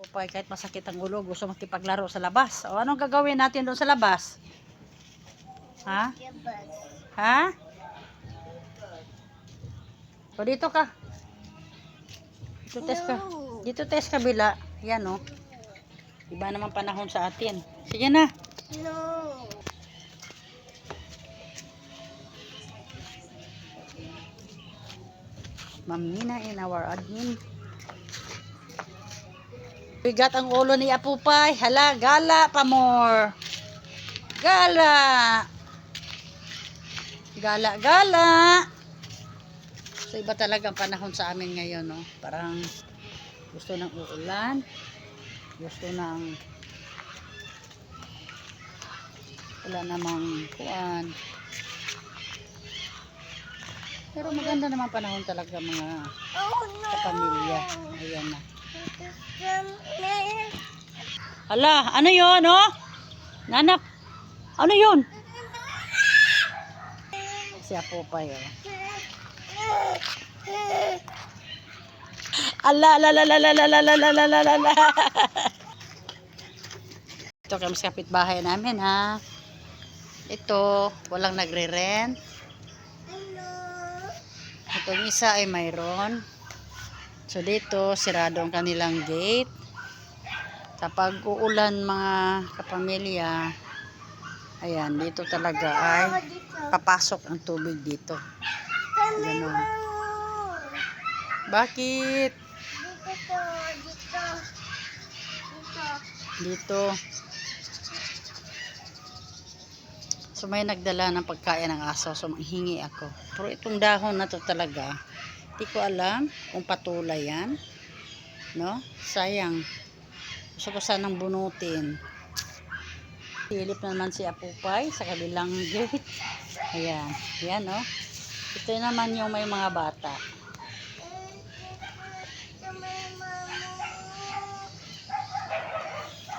Upay, kahit masakit ang ulo, gusto makipaglaro sa labas. O anong gagawin natin doon sa labas? Ha? Ha? O dito ka. Dito test ka. Dito test kabila. Yan o. Iba naman panahon sa atin. Sige na. No. Mamina in our admin. Bigat ang ulo ni Apupay. Hala, gala pa more. Gala. Gala, gala. So iba talaga ang panahon sa amin ngayon, no? Parang gusto ng uulan. Gusto ng wala namang kuan. Pero maganda naman panahon talaga mga Oh no. kapamilya. Ayan na. Hala, ano yon oh? Nanak, ano yon? Si Apo pa yun. Ala, ala, ala, ala, ala, ala, ala, ala, ala, ala, ala. Ito kami sa kapitbahay namin ha. Ito, walang nagre-rent. Itong isa ay mayroon. So dito, sirado ang kanilang gate. Kapag uulan mga kapamilya, ayan, dito talaga ay papasok ang tubig dito. Ganon. Bakit? Dito to, dito. Dito. Dito. So may nagdala ng pagkain ng aso, so manghingi ako. Pero itong dahon na to talaga, di ko alam kung patulay yan. No? Sayang. Gusto ko sanang bunutin. Silip naman si Apupay sa kabilang gate. Ayan. Ayan, no? Ito naman yung may mga bata.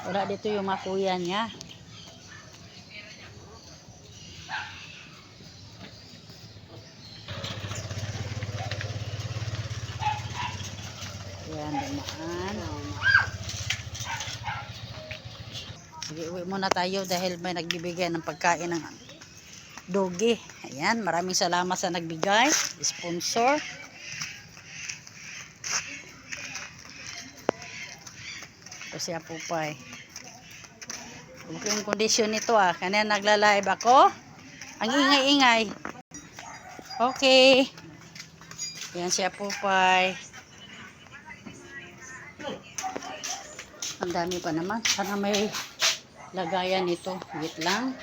Wala dito yung mga niya. Ayan, dumaan. Sige, uwi muna tayo dahil may nagbibigay ng pagkain ng dogi. Ayan, maraming salamat sa nagbigay. Sponsor. Ito siya pupay. Okay yung kondisyon nito ah. Kanina nagla-live ako. Ang ingay-ingay. Okay. Yan siya pupay. Ang dami pa naman. Sana may lagayan nito. Wait lang.